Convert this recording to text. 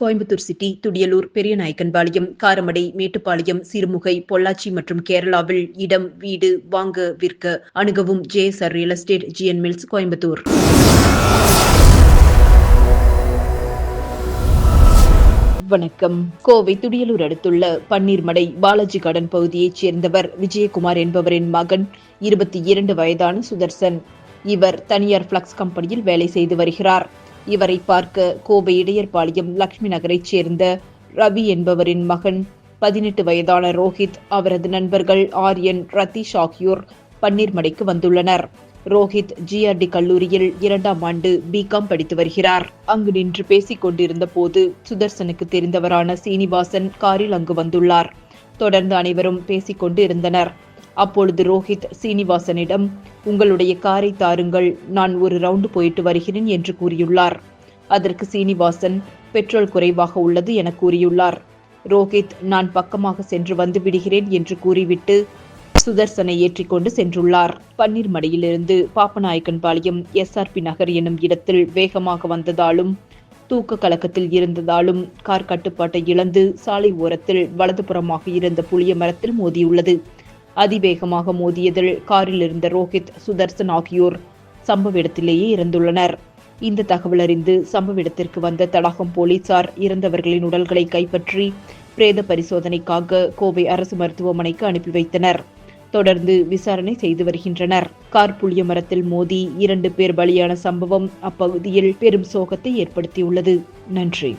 Coimbatore city Thudiyalur Periyanaickenpalayam Karamadai Mettupalayam Sirumugai Pollachi மற்றும் கேரளாவில் இடம் வீடு வாங்க விற்க அணுகவும் JSR real estate GN mills Coimbatore. வணக்கம். கோவை துடியலூர் அடுத்துள்ள பன்னீர்மடை பாலாஜி கார்டன் பகுதியைச் சேர்ந்தவர் விஜயகுமார் என்பவரின் மகன் இருபத்தி இரண்டு வயதான சுதர்சன். இவர் தனியார் பிளக்ஸ் கம்பெனியில் வேலை செய்து வருகிறார். இவரை பார்க்க கோவை இடையர்பாளையம் லக்ஷ்மி நகரைச் சேர்ந்த ரவி என்பவரின் மகன் பதினெட்டு வயதான ரோஹித் அவரது நண்பர்கள் ஆரியன் ரத்தீஷ் ஆகியோர் பன்னீர்மடைக்கு வந்துள்ளனர். ரோஹித் ஜிஆர்டி கல்லூரியில் இரண்டாம் ஆண்டு பிகாம் படித்து வருகிறார். அங்கு நின்று பேசிக் கொண்டிருந்த போது சுதர்சனுக்கு தெரிந்தவரான சீனிவாசன் காரில் அங்கு வந்துள்ளார். தொடர்ந்து அனைவரும் பேசிக் கொண்டு இருந்தனர் அப்பொழுது ரோஹித் சீனிவாசனிடம் உங்களுடைய காரை தாருங்கள் நான் ஒரு ரவுண்டு போயிட்டு வருகிறேன் என்று கூறியுள்ளார். அதற்கு சீனிவாசன் பெட்ரோல் குறைவாக உள்ளது என கூறியுள்ளார். ரோஹித் நான் பக்கமாக சென்று வந்து விடுகிறேன் என்று கூறிவிட்டு சுதர்சனை ஏற்றிக்கொண்டு சென்றுள்ளார். பன்னீர்மடையிலிருந்து பாப்பநாயக்கன்பாளையம் எஸ்ஆர்பி நகர் எனும் இடத்தில் வேகமாக வந்ததாலும் தூக்க கலக்கத்தில் இருந்ததாலும் கார் கட்டுப்பாட்டை இழந்து சாலை ஓரத்தில் வலதுபுறமாக இருந்த புளிய மரத்தில் மோதியுள்ளது. அதிவேகமாக மோதியதில் காரில் இருந்த ரோஹித் சுதர்சன் ஆகியோர் சம்பவ இடத்திலேயே இறந்துள்ளனர். இந்த தகவல் அறிந்து சம்பவ இடத்திற்கு வந்த தடாகம் போலீசார் இறந்தவர்களின் உடல்களை கைப்பற்றி பிரேத பரிசோதனைக்காக கோவை அரசு மருத்துவமனைக்கு அனுப்பி வைத்தனர். தொடர்ந்து விசாரணை செய்து வருகின்றனர். கார் புளிய மரத்தில் மோதி இரண்டு பேர் பலியான சம்பவம் அப்பகுதியில் பெரும் சோகத்தை ஏற்படுத்தியுள்ளது. நன்றி.